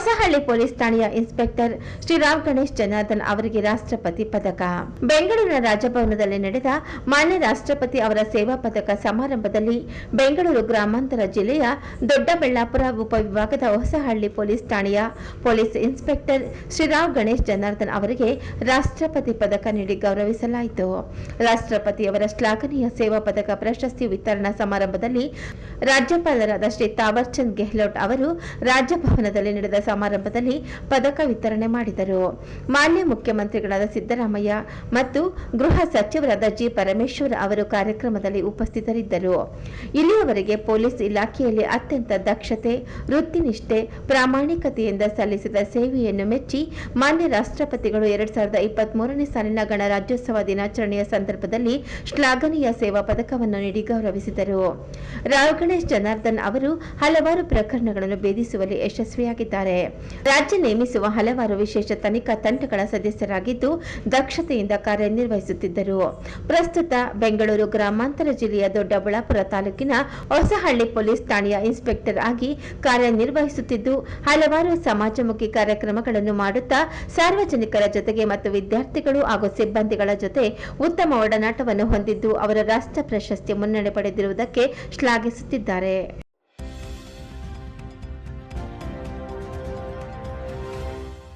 Hosahalli police ಠಾಣೆಯ inspector Shriram Ganesh Janardhan ಅವರಿಗೆ ರಾಷ್ಟ್ರಪತಿ ಪದಕ. ಬೆಂಗಳೂರಿನ ರಾಜಭವನದಲ್ಲಿ ನಡೆದ ಮಾನ್ಯ ರಾಷ್ಟ್ರಪತಿ ಅವರ ಸೇವಾ ಪದಕ ಸಮಾರಂಭದಲ್ಲಿ ಬೆಂಗಳೂರು ಗ್ರಾಮಾಂತರ ಜಿಲ್ಲೆಯ ದೊಡ್ಡಬಳ್ಳಾಪುರ ಉಪವಿಭಾಗದ ಹೊಸಹಳ್ಳಿ ಪೊಲೀಸ್ ಠಾಣೆಯ ಪೊಲೀಸ್ ಇನ್ಸ್ಪೆಕ್ಟರ್ ಶ್ರೀರಾಮ್ ಗಣೇಶ್ ಜನಾರ್ದನ್ ಅವರಿಗೆ ರಾಷ್ಟ್ರಪತಿ ಪದಕ ನೀಡಿ ಗೌರವಿಸಲಾಯಿತು. ರಾಷ್ಟ್ರಪತಿಯವರ ಶ್ಲಾಘನೀಯ ಸೇವಾ ಪದಕ ಪ್ರಶಸ್ತಿ ವಿತರಣಾ ಸಮಾರಂಭದಲ್ಲಿ ರಾಜ್ಯಪಾಲರಾದ ಶ್ರೀ ತಾವರ್ಚಂದ್ ಗೆಹ್ಲೋಟ್ ಅವರು ರಾಜಭವನದಲ್ಲಿ ನಡೆದ ಸಮಾರಂಭದಲ್ಲಿ ಪದಕ ವಿತರಣೆ ಮಾಡಿದರು. ಮಾನ್ಯ ಮುಖ್ಯಮಂತ್ರಿಗಳಾದ ಸಿದ್ದರಾಮಯ್ಯ ಮತ್ತು ಗೃಹ ಸಚಿವರಾದ ಜಿ ಪರಮೇಶ್ವರ್ ಅವರು ಕಾರ್ಯಕ್ರಮದಲ್ಲಿ ಉಪಸ್ಥಿತರಿದ್ದರು. ಇಲ್ಲಿಯವರೆಗೆ ಪೊಲೀಸ್ ಇಲಾಖೆಯಲ್ಲಿ ಅತ್ಯಂತ ದಕ್ಷತೆ, ವೃತ್ತಿನಿಷ್ಠೆ, ಪ್ರಾಮಾಣಿಕತೆಯಿಂದ ಸಲ್ಲಿಸಿದ ಸೇವೆಯನ್ನು ಮೆಚ್ಚಿ ಮಾನ್ಯ ರಾಷ್ಟ್ರಪತಿಗಳು ಎರಡ್ ಸಾವಿರದ ಇಪ್ಪತ್ತ್ ಮೂರನೇ ಸಾಲಿನ ಗಣರಾಜ್ಯೋತ್ಸವ ದಿನಾಚರಣೆಯ ಸಂದರ್ಭದಲ್ಲಿ ಶ್ಲಾಘನೀಯ ಸೇವಾ ಪದಕವನ್ನು ನೀಡಿ ಗೌರವಿಸಿದರು. ರಾವ್ ಗಣೇಶ್ ಜನಾರ್ದನ್ ಅವರು ಹಲವಾರು ಪ್ರಕರಣಗಳನ್ನು ಭೇದಿಸುವಲ್ಲಿ ಯಶಸ್ವಿಯಾಗಿದ್ದಾರೆ. ರಾಜ್ಯ ನೇಮಿಸುವ ಹಲವಾರು ವಿಶೇಷ ತನಿಖಾ ತಂಡಗಳ ಸದಸ್ಯರಾಗಿದ್ದು ದಕ್ಷತೆಯಿಂದ ಕಾರ್ಯನಿರ್ವಹಿಸುತ್ತಿದ್ದರು. ಪ್ರಸ್ತುತ ಬೆಂಗಳೂರು ಗ್ರಾಮಾಂತರ ಜಿಲ್ಲೆಯ ದೊಡ್ಡಬಳ್ಳಾಪುರ ತಾಲೂಕಿನ ಹೊಸಹಳ್ಳಿ ಪೊಲೀಸ್ ಠಾಣೆಯ ಇನ್ಸ್ಪೆಕ್ಟರ್ ಆಗಿ ಕಾರ್ಯನಿರ್ವಹಿಸುತ್ತಿದ್ದು, ಹಲವಾರು ಸಮಾಜಮುಖಿ ಕಾರ್ಯಕ್ರಮಗಳನ್ನು ಮಾಡುತ್ತಾ ಸಾರ್ವಜನಿಕರ ಜೊತೆಗೆ ಮತ್ತು ವಿದ್ಯಾರ್ಥಿಗಳು ಹಾಗೂ ಸಿಬ್ಬಂದಿಗಳ ಜೊತೆ ಉತ್ತಮ ಒಡನಾಟವನ್ನು ಹೊಂದಿದ್ದು, ಅವರ ರಾಷ್ಟ್ರ ಪ್ರಶಸ್ತಿ ಮುನ್ನಡೆ ಪಡೆದಿರುವುದಕ್ಕೆ ಶ್ಲಾಘಿಸುತ್ತಿದ್ದಾರೆ.